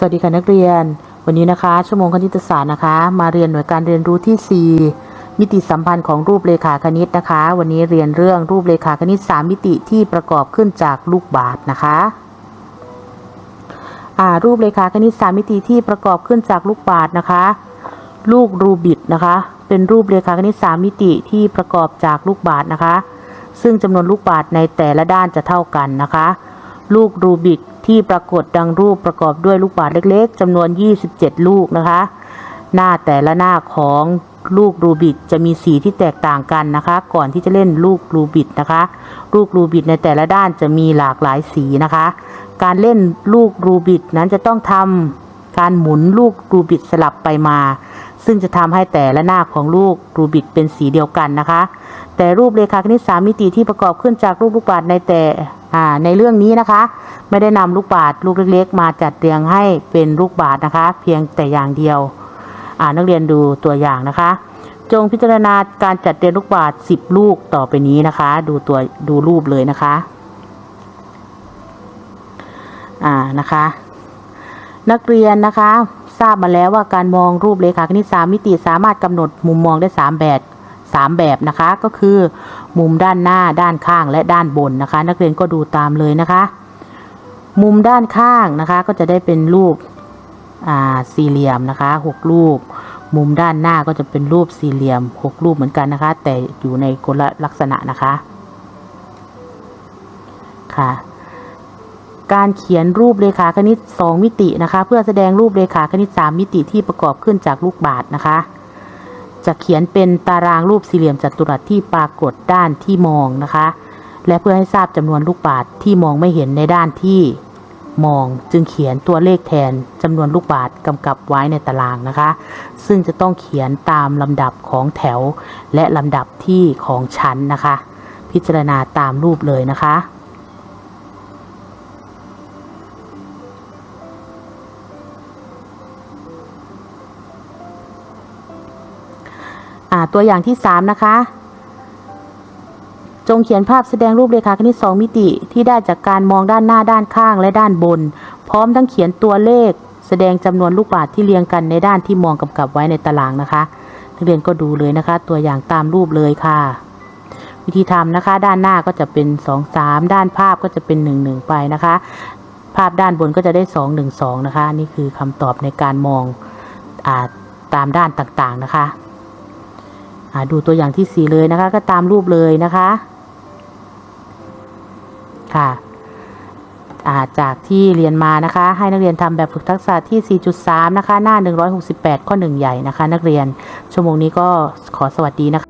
สวัสดีค่ะนักเรียน วันนี้นะคะ ชั่วโมงคณิตศาสตร์นะคะ มาเรียนหน่วยการเรียนรู้ที่ 4 มิติสัมพันธ์ของรูปเรขาคณิตนะคะ วันนี้เรียนเรื่องรูปเรขาคณิต 3 มิติที่ประกอบขึ้นจากลูกบาศก์นะคะอ่ารูปเรขาคณิต 3 มิติที่ประกอบขึ้นจากลูกบาศก์นะคะ ลูกรูบิกนะคะ เป็นรูปเรขาคณิต 3 มิติที่ประกอบจากลูกบาศก์นะคะ ซึ่งจำนวนลูกบาศก์ในแต่ละด้านจะเท่ากันนะคะ ลูกรูบิก ที่ปรากฏดังรูปประกอบด้วยลูกบาศก์เล็กๆจำนวน 27 ลูกนะคะ หน้าแต่ละหน้าของลูกรูบิกจะมีสีที่แตกต่างกันนะคะ ก่อนที่จะเล่นลูกรูบิกนะคะ ลูกรูบิกในแต่ละด้านจะมีหลากหลายสีนะคะ การเล่นลูกรูบิกนั้นจะต้องทำการหมุนลูกรูบิกสลับไปมา ซึ่งจะทำให้แต่ละหน้าของลูกรูบิกเป็นสีเดียวกันนะคะ แต่รูปเรขาคณิตสามมิติที่ประกอบขึ้นจากรูปลูกบาศก์ในแต่ ในเรื่องนี้นะคะ ไม่ได้นำลูกบาศลูกเล็กๆ มาจัดเรียงให้เป็นลูกบาศนะคะ เพียงแต่อย่างเดียวอ่านักเรียนดูตัวอย่างนะคะ จงพิจารณาการจัดเรียงลูกบาศ10 ลูกต่อไปนี้นะคะ ดูตัวดูรูปเลยนะคะอ่านะคะ นักเรียนนะคะ ทราบมาแล้วว่าการมองรูปเรขาคณิตสามมิติสามารถกำหนดมุมมองได้สามแบบ สามแบบนะคะก็คือ มุมด้านหน้าด้านข้างและด้านบนนะคะ นักเรียนก็ดูตามเลยนะคะ มุมด้านข้างนะคะก็จะได้เป็นรูปสี่เหลี่ยมนะคะหกรูป มุมด้านหน้าก็จะเป็นรูปสี่เหลี่ยมหกรูปเหมือนกันนะคะ แต่อยู่ในคนละลักษณะนะคะค่ะการเขียนรูปเรขาคณิต 2 มิตินะคะ เพื่อแสดงรูปเรขาคณิต 3 มิติที่ประกอบขึ้นจากลูกบาศก์นะคะ จะเขียนเป็นตารางรูปสี่เหลี่ยมจัตุรัสที่ปรากฏด้านที่มองนะคะ และเพื่อให้ทราบจำนวนลูกบาศก์ที่มองไม่เห็นในด้านที่มองจึงเขียนตัวเลขแทนจำนวนลูกบาศก์กำกับไว้ในตารางนะคะ ซึ่งจะต้องเขียนตามลำดับของแถว และลำดับที่ของชั้นนะคะ พิจารณาตามรูปเลยนะคะ อ่าตัวอย่างที่ 3 นะคะ จงเขียนภาพแสดงรูปเรขาคณิต2มิติที่ได้จากการมองด้านหน้าด้านข้างและด้านบน พร้อมทั้งเขียนตัวเลข แสดงจำนวนลูกบาศก์ที่เรียงกันในด้านที่มองกำกับไว้ในตารางนะคะนักเรียนก็ดูเลยนะคะ ตัวอย่างตามรูปเลยค่ะ วิธีทำนะคะ ด้านหน้าก็จะเป็น 2 3 ด้านภาพก็จะเป็น 1 1 ไปนะคะ ภาพด้านบนก็จะได้ 2 1 2 นะคะ นี่คือคำตอบในการมองอตามด้านต่างๆนะคะ ดูตัวอย่างที่สี่เลยนะคะ ก็ตามรูปเลยนะคะ ค่ะาจากที่เรียนมานะคะ ให้นักเรียนทำแบบฝึกทักษะที่ 4.3 นะคะ หน้า 168 ข้อ 1 ใหญ่นะคะ นักเรียนชั่วโมงนี้ก็ขอสวัสดีนะคะ